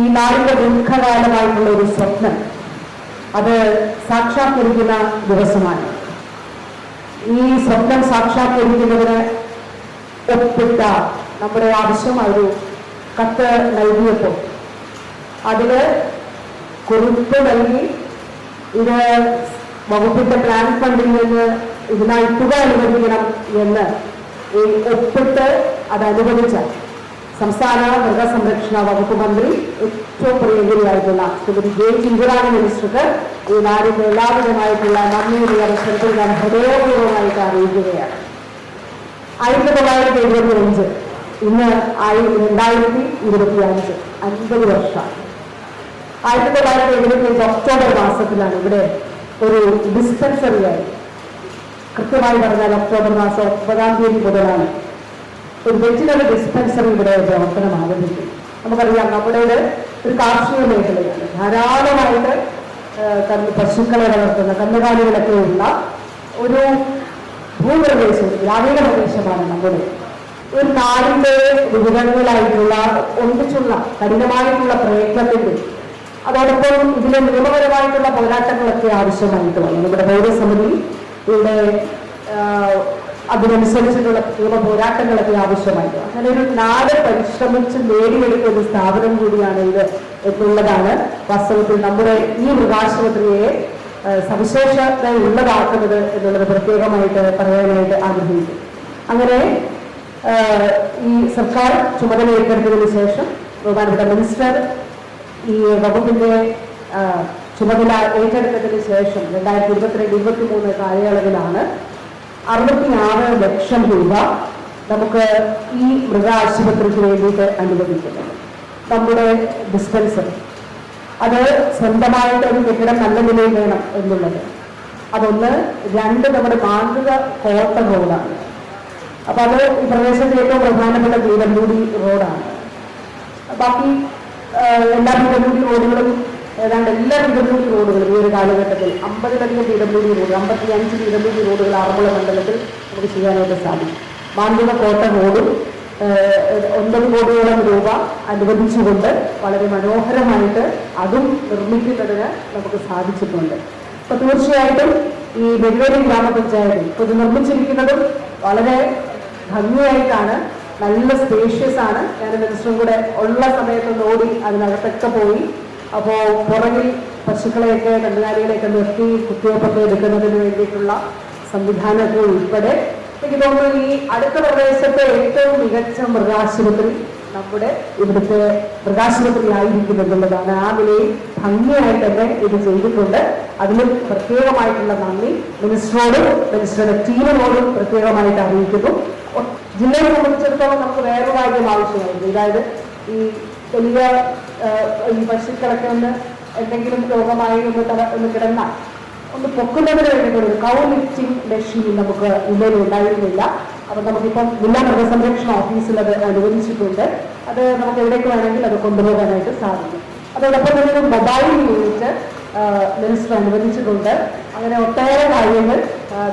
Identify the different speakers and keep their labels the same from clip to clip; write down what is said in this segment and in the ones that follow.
Speaker 1: ഈ നാടിന്റെ ദീർഘകാലമായിട്ടുള്ള ഒരു സ്വപ്നം. അത് സാക്ഷാത്കരിക്കുന്ന ദിവസമാണ്. ഈ സ്വപ്നം സാക്ഷാത്കരിക്കുന്നതിന് ഒപ്പിട്ട നമ്മുടെ ആവശ്യം ഒരു കത്ത് നൽകിയപ്പോൾ. അതിൽ കുറിപ്പ് നൽകി ഇത് വകുപ്പിന്റെ പ്ലാൻ ഫണ്ടിൽ നിന്ന് ഇതിനായി തുക അനുവദിക്കണം എന്ന് ഈ ഒപ്പിട്ട് അത് അനുവദിച്ച സംസ്ഥാന മൃഗസംരക്ഷണ വകുപ്പ് മന്ത്രി ഏറ്റവും പ്രിയങ്കരിയായിട്ടുള്ള ശ്രീമതി ജയ് ചിഞ്ചുറാണി മിനിസ്റ്റർക്ക് ഈ നാടിന്റെ എല്ലാവിധമായിട്ടുള്ള നന്ദിയുടെ അവസരത്തിൽ ഞാൻ ഹൃദയപൂർവമായിട്ട് അറിയിക്കുകയാണ്. ആയിരത്തി തൊള്ളായിരത്തി എഴുപത്തി അഞ്ച് ഇന്ന് ആയി രണ്ടായിരത്തി ഇരുപത്തി അഞ്ച് അൻപത് വർഷം. ആയിരത്തി തൊള്ളായിരത്തി എഴുപത്തി അഞ്ച് ഒക്ടോബർ മാസത്തിലാണ് ഇവിടെ ഒരു ഡിസ്പെൻസറിയായി കൃത്യമായി പറഞ്ഞാൽ ഒക്ടോബർ മാസം ഒമ്പതാം തീയതി മുതലാണ് ഒരു വെജിറ്റബിൾ ഡിസ്പെൻസറി ഇവിടെ പ്രവർത്തനം ആരംഭിക്കും നമുക്കറിയാം നമ്മുടെ ഒരു കാർഷിക മേഖലയാണ്. ധാരാളമായിട്ട് പശുക്കളെ വളർത്തുന്ന കന്നുകാലികളൊക്കെ ഉള്ള ഒരു ഭൂപ്രദേശം ഗ്രാമീണ പ്രദേശമാണ് നമ്മുടെ. ഒരു നാടിന്റെ വിവിധങ്ങളായിട്ടുള്ള ഒന്നിച്ചുള്ള കഠിനമായിട്ടുള്ള പ്രയത്നത്തിന്റെ അതോടൊപ്പം ഇതിലെ നിയമപരമായിട്ടുള്ള പോരാട്ടങ്ങളൊക്കെ ആവശ്യമായിട്ട് വന്നു. നമ്മുടെ പൗരസമിതി ഇവിടെ അതിനനുസരിച്ചിട്ടുള്ള നിയമ പോരാട്ടങ്ങളൊക്കെ ആവശ്യമായിട്ട് വന്നു. അങ്ങനെ ഒരു നാട് പരിശ്രമിച്ച് നേടിയെടുത്ത ഒരു സ്ഥാപനം കൂടിയാണ് ഇത് എന്നുള്ളതാണ് വാസ്തവത്തിൽ നമ്മുടെ ഈ മൃഗാശുപത്രിയെ സവിശേഷത ഉള്ളതാക്കുന്നത് എന്നുള്ളത് പ്രത്യേകമായിട്ട് പറയാനായിട്ട് ആഗ്രഹിക്കും അങ്ങനെ ഈ സർക്കാർ ചുമതല ഏറ്റെടുത്തതിന് ശേഷം ബഹുമാനപ്പെട്ട മിനിസ്റ്റർ ഈ വകുപ്പിന്റെ ചുമതല ഏറ്റെടുത്തതിന് ശേഷം രണ്ടായിരത്തി ഇരുപത്തിരണ്ട് ഇരുപത്തി മൂന്ന് കാലയളവിലാണ് അറുപത്തിയാറ് ലക്ഷം രൂപ നമുക്ക് ഈ മൃഗാശുപത്രിക്ക് വേണ്ടിയിട്ട് അനുവദിക്കുന്നത് നമ്മുടെ ഡിസ്പെൻസറി. അത് സ്വന്തമായിട്ട് ഒരു കെട്ടിടം നല്ല നിലയിൽ വേണം എന്നുള്ളത്. അതൊന്ന് രണ്ട് നമ്മുടെ മാന്ത്രിക കോട്ട റോഡാണ്. അപ്പൊ അത് ഈ പ്രദേശത്തെ ഏറ്റവും പ്രധാനപ്പെട്ട ജീവൻകൂടി റോഡാണ്. ബാക്കി എല്ലാ കൂടി റോഡുകളും ഏതാണ്ട് എല്ലാ പി ഡബ്ല്യു ഡി റോഡുകളും ഈ ഒരു കാലഘട്ടത്തിൽ അമ്പതിലധികം പി ഡബ്ല്യു ഡി റോഡ് അമ്പത്തി അഞ്ച് പി ഡബ്ല്യു ഡി റോഡുകൾ ആറന്മുള മണ്ഡലത്തിൽ നമുക്ക് ചെയ്യാനായിട്ട് സാധിക്കും. മാന്തിക കോട്ട റോഡും ഒൻപത് കോടിയോളം രൂപ അനുവദിച്ചുകൊണ്ട് വളരെ മനോഹരമായിട്ട് അതും നിർമ്മിക്കുന്നതിന് നമുക്ക് സാധിച്ചിട്ടുണ്ട്. അപ്പൊ തീർച്ചയായിട്ടും ഈ വെല്ലുവിളി ഗ്രാമപഞ്ചായത്തിൽ ഇപ്പൊ ഇത് നിർമ്മിച്ചിരിക്കുന്നതും വളരെ ഭംഗിയായിട്ടാണ് നല്ല സ്പേഷ്യസ് ആണ്. ഞാൻ മിനിസ്റ്ററും കൂടെ ഉള്ള സമയത്ത് ഓടി അതിനകത്തൊക്കെ പോയി അപ്പോൾ പുറകിൽ പശുക്കളെയൊക്കെ കന്നുകാലികളെയൊക്കെ നിർത്തി കുത്തിവെപ്പൊക്കെ എടുക്കുന്നതിന് വേണ്ടിയിട്ടുള്ള സംവിധാനമൊക്കെ ഉൾപ്പെടെ എനിക്ക് തോന്നുന്നു ഈ അടുത്ത പ്രദേശത്തെ ഏറ്റവും മികച്ച മൃഗാശുപത്രി നമ്മുടെ ഇവിടുത്തെ മൃഗാശുപത്രി ആയിരിക്കും എന്നുള്ളതാണ്. ആ നിലയിൽ ഭംഗിയായിട്ട് തന്നെ ഇത് ചെയ്തിട്ടുണ്ട്. അതിലും പ്രത്യേകമായിട്ടുള്ള നന്ദി. മിനിസ്റ്ററോടും മിനിസ്റ്ററുടെ ടീമിനോടും പ്രത്യേകമായിട്ട് അറിയിക്കുന്നു. ജില്ലയെ സംബന്ധിച്ചിടത്തോളം നമുക്ക് വേറെ കാര്യം ആവശ്യമായിരുന്നു. അതായത് ഈ വലിയ പശു കിടക്കുന്ന എന്തെങ്കിലും രോഗമായി ഒന്ന് തല ഒന്ന് കിടന്നാൽ ഒന്ന് പൊക്കുന്നതിന് വേണ്ടിയിട്ടുള്ള ഒരു കൗ ലിഫ്റ്റിംഗ് മെഷീൻ നമുക്ക് ഇന്നലെ ഉണ്ടായിരുന്നില്ല. അപ്പം നമുക്കിപ്പം ജില്ലാ മൃഗസംരക്ഷണ ഓഫീസിൽ അത് അനുവദിച്ചിട്ടുണ്ട്. അത് നമുക്ക് എവിടേക്ക് വേണമെങ്കിൽ അത് കൊണ്ടുപോകാനായിട്ട് സാധിക്കും. അതോടൊപ്പം തന്നെ ഒരു മൊബൈൽ യൂണിറ്റ് മിനിസ്റ്റർ അനുവദിച്ചിട്ടുണ്ട്. അങ്ങനെ ഒട്ടേറെ കാര്യങ്ങൾ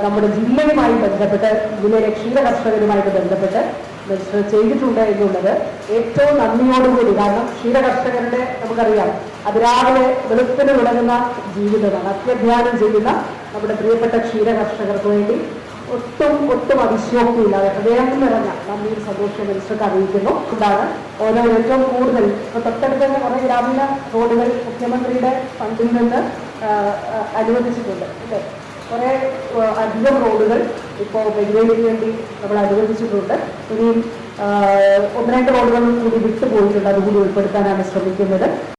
Speaker 1: നമ്മുടെ ജില്ലയുമായി ബന്ധപ്പെട്ട് ജില്ലയിലെ ക്ഷീര കർഷകരുമായിട്ട് ബന്ധപ്പെട്ട് മിനിസ്റ്റർ ചെയ്തിട്ടുണ്ട് എന്നുള്ളത് ഏറ്റവും നന്ദിയോടുകൂടി. കാരണം ക്ഷീരകർഷകരുടെ നമുക്കറിയാം അതിരാവിലെ വെളുപ്പിന് തുടങ്ങുന്ന ജീവിതമാണ് അത്യധ്യാനം ചെയ്യുന്ന നമ്മുടെ പ്രിയപ്പെട്ട ക്ഷീരകർഷകർക്ക് വേണ്ടി ഒട്ടും ഒട്ടും അതിശയോക്തിയില്ലാതെ ഹൃദയം നിറഞ്ഞ നന്ദിയും സന്തോഷം മനുഷ്യർക്ക് അറിയിക്കുന്നു. ഇതാണ് ഓരോ ഏറ്റവും കൂടുതൽ ഇപ്പൊ തൊട്ടടുത്ത് തന്നെ കുറെ ഗ്രാമീണ റോഡുകൾ മുഖ്യമന്ത്രിയുടെ ഫണ്ടിൽ നിന്ന് അനുവദിച്ചിട്ടുണ്ട്. അല്ലേ? കുറെ അധികം റോഡുകൾ ഇപ്പോൾ വെല്ലുവിളിക്ക് വേണ്ടി നമ്മൾ അനുവദിച്ചിട്ടുണ്ട്. ഇനിയും ഒന്ന് രണ്ട് റോഡുകളും കൂടി വിട്ടുപോയിട്ടുണ്ട്. അതുകൂടി ഉൾപ്പെടുത്താനാണ് ശ്രമിക്കുന്നത്.